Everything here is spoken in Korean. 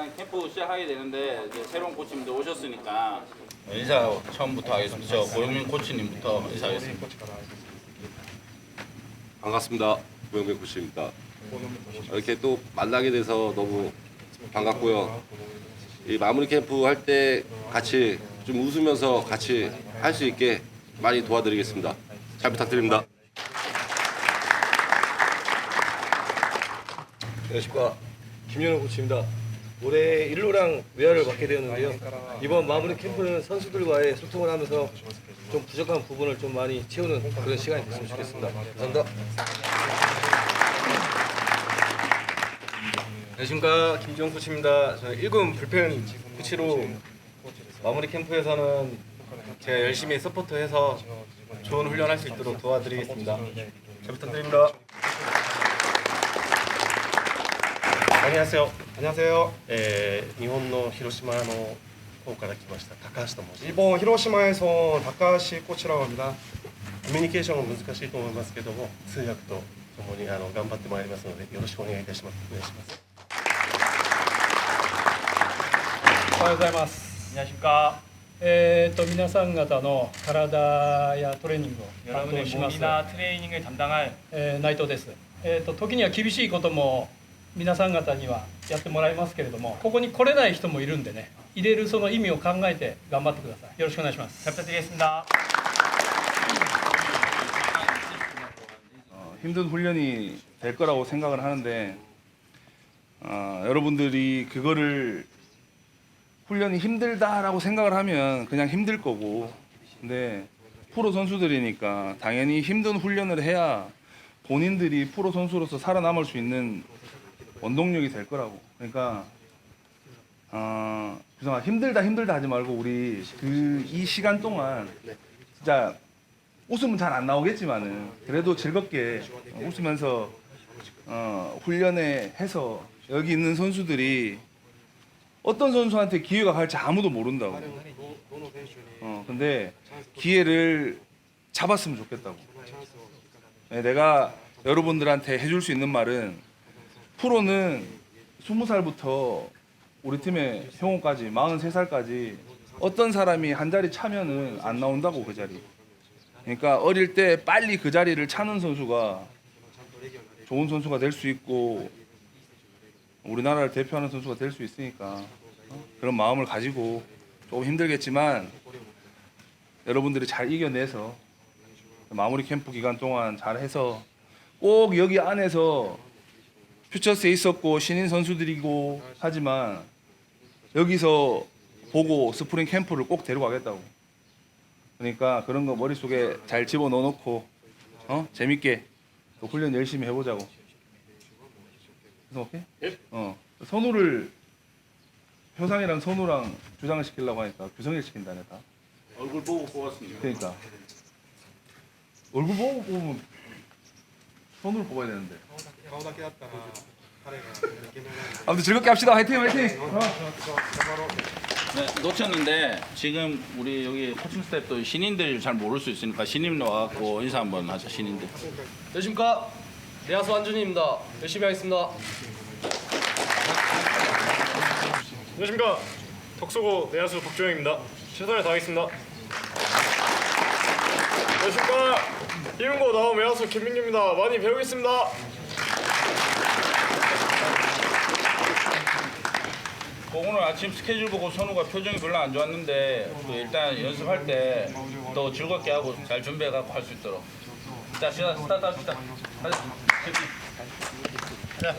일단 캠프 시작하게 되는데 이제 새로운 코치님들 오셨으니까 인사 처음부터 하겠습니다. 저 고영민 코치님부터 인사하겠습니다. 반갑습니다. 고영배 코치입니다. 이렇게 또 만나게 돼서 너무 반갑고요. 이 마무리 캠프 할 때 같이 좀 웃으면서 같이 할 수 있게 많이 도와드리겠습니다. 잘 부탁드립니다. 안녕하십니까 김현우 코치입니다. 올해 일로랑 외야를 맡게 되었는데요. 이번 마무리 캠프는 선수들과의 소통을 하면서 좀 부족한 부분을 좀 많이 채우는 그런 시간이 됐으면 좋겠습니다. 감사합니다. 안녕하십니까 김지용 코치입니다. 저는 1군 불펜 코치로 마무리 캠프에서는 제가 열심히 서포트해서 좋은 훈련할 수 있도록 도와드리겠습니다. 잘 부탁드립니다. 안녕하세세요 안녕하세세요えー日本の広島の方から来ました高橋と申します日本広島에서高橋コーチラ합니다コミュニケーションが難しいと思いますけども通訳とともにあの頑張ってまいりますのでよろしくお願いいたしますお願いしますおはようございます。 안녕하십니까. えー、と皆さん方の体やトレーニングを担 여러분의 当します、 몸이나 트레이닝을 담당할 えー内藤です。えー、と時には厳しいことも 皆さん方にはやってもらいますけれども、ここに来れない人もいるんでね、入れるその意味を考えて頑張ってください。よろしくお願いします。 잘 부탁드리겠습니다. 어, 힘든 훈련이 될 거라고 생각을 하는데 어, 여러분들이 그거를 훈련이 힘들다라고 생각을 하면 그냥 힘들 거고 근데 프로 선수들이니까 당연히 힘든 훈련을 해야 본인들이 프로 선수로서 살아남을 수 있는 원동력이 될 거라고 그러니까 어, 그래서 힘들다 힘들다 하지 말고 우리 그 이 시간 동안 진짜 웃음은 잘 안 나오겠지만은 그래도 즐겁게 웃으면서 어, 훈련에 해서 여기 있는 선수들이 어떤 선수한테 기회가 갈지 아무도 모른다고. 어, 근데 기회를 잡았으면 좋겠다고. 네, 내가 여러분들한테 해줄 수 있는 말은 프로는 20살부터 우리 팀의 형호까지 43살까지 어떤 사람이 한 자리 차면은 안 나온다고 그 자리. 그러니까 어릴 때 빨리 그 자리를 차는 선수가 좋은 선수가 될 수 있고 우리나라를 대표하는 선수가 될 수 있으니까 어? 그런 마음을 가지고 조금 힘들겠지만 여러분들이 잘 이겨내서 마무리 캠프 기간 동안 잘 해서 꼭 여기 안에서 퓨처스에 있었고 신인 선수들이고 하지만 여기서 보고 스프링 캠프를 꼭 데려가겠다고. 그러니까 그런 거 머릿속에 잘 집어 넣어 놓고 어? 재밌게 또 훈련 열심히 해보자고. 그래서 오케이? 어. 선우를 효상이랑 선우랑 주장을 시키려고 하니까 규성일 시킨다네 다. 얼굴 보고 뽑았습니다. 그러니까 얼굴 보고 뽑으면 선우를 뽑아야 되는데. 아무튼 즐겁게 합시다. 화이팅 화이팅. 어. 네, 놓쳤는데 지금 우리 여기 코칭 스태프도 신인들 잘 모를 수 있으니까 신인 와갖고 인사 한번 하자 신인들. 안녕하십니까 내야수 한준입니다. 열심히 하겠습니다. 안녕하십니까 덕수고 내야수 박주영입니다 최선을 다하겠습니다 안녕하십니까 이문고 나온 외야수 김민규입니다 많이 배우겠습니다 그 오늘 아침 스케줄 보고 선우가 표정이 별로 안 좋았는데 또 일단 연습할 때 더 즐겁게 하고 잘 준비해갖고 할 수 있도록. 자, 시작 스타트 합시다. 가자. 자.